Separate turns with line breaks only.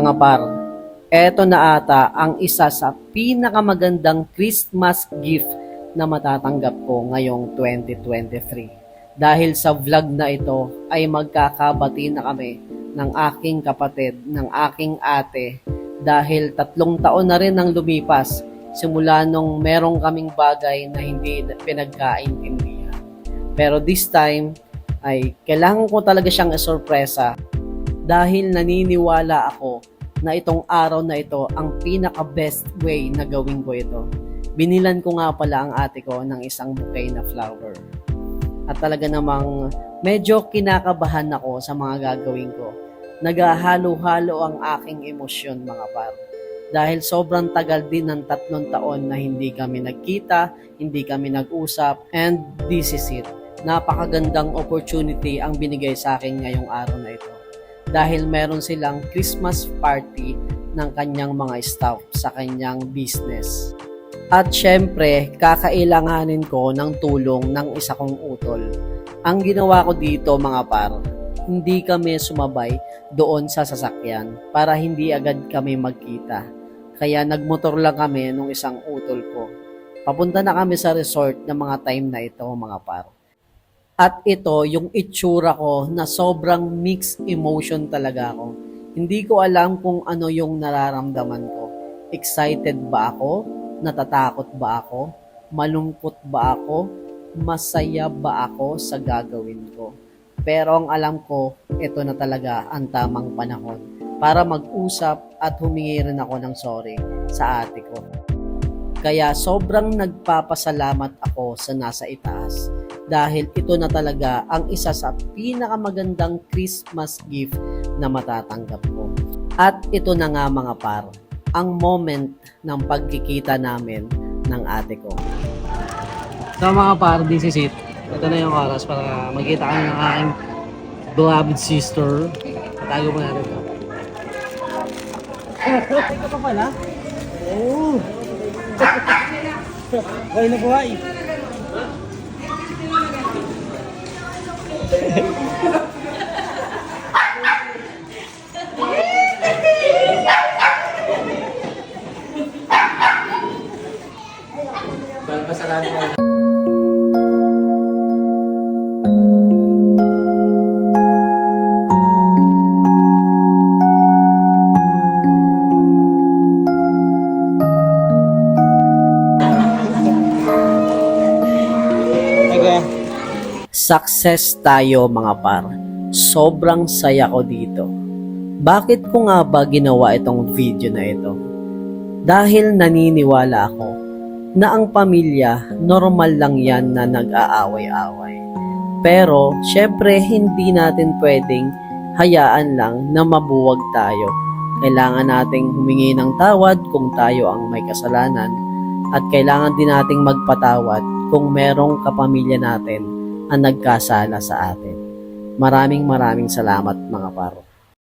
par, eto na ata ang isa sa pinakamagandang Christmas gift na matatanggap ko ngayong 2023. Dahil sa vlog na ito ay magkakabati na kami ng aking kapatid, ng aking ate, dahil tatlong taon na rin ang lumipas simula nung merong kaming bagay na hindi pinagkaintindihan. Pero this time, ay kailangan ko talaga siyang sorpresa dahil naniniwala ako na itong araw na ito ang pinaka-best way na gawin ko ito. Binilan ko nga pala ang ate ko ng isang bouquet na flower. At talaga namang medyo kinakabahan ako sa mga gagawin ko. Naghahalo-halo ang aking emosyon mga par. Dahil sobrang tagal din ng tatlong taon na hindi kami nagkita, hindi kami nag-usap, and this is it. Napakagandang opportunity ang binigay sa akin ngayong araw na ito. Dahil meron silang Christmas party ng kanyang mga staff sa kanyang business. At syempre, kakailanganin ko ng tulong ng isa kong utol. Ang ginawa ko dito mga par, hindi kami sumabay doon sa sasakyan para hindi agad kami magkita. Kaya nagmotor lang kami nung isang utol ko. Papunta na kami sa resort ng mga time na ito mga par. At ito yung itsura ko na sobrang mixed emotion talaga ako. Hindi ko alam kung ano yung nararamdaman ko. Excited ba ako? Natatakot ba ako? Malungkot ba ako? Masaya ba ako sa gagawin ko? Pero ang alam ko, ito na talaga ang tamang panahon para mag-usap at humingi rin ako ng sorry sa ate ko. Kaya sobrang nagpapasalamat ako sa nasa itaas dahil ito na talaga ang isa sa pinakamagandang Christmas gift na matatanggap ko. At ito na nga mga par, ang moment ng pagkikita namin ng ate ko. So mga par, this is it. Ito na yung oras para magkita kami ng aking beloved sister. Patago mo natin ito. Ito pa pala? Oo. Buhay na buhay. Balbas sa kanya. Success tayo mga par. Sobrang saya ko dito. Bakit ko nga ba ginawa itong video na ito? Dahil naniniwala ako na ang pamilya normal lang yan na nag-aaway-away. Pero syempre hindi natin pwedeng hayaan lang na mabuwag tayo. Kailangan nating humingi ng tawad kung tayo ang may kasalanan at kailangan din nating magpatawad kung merong kapamilya natin ang nagkasala sa atin. Maraming maraming salamat mga paro.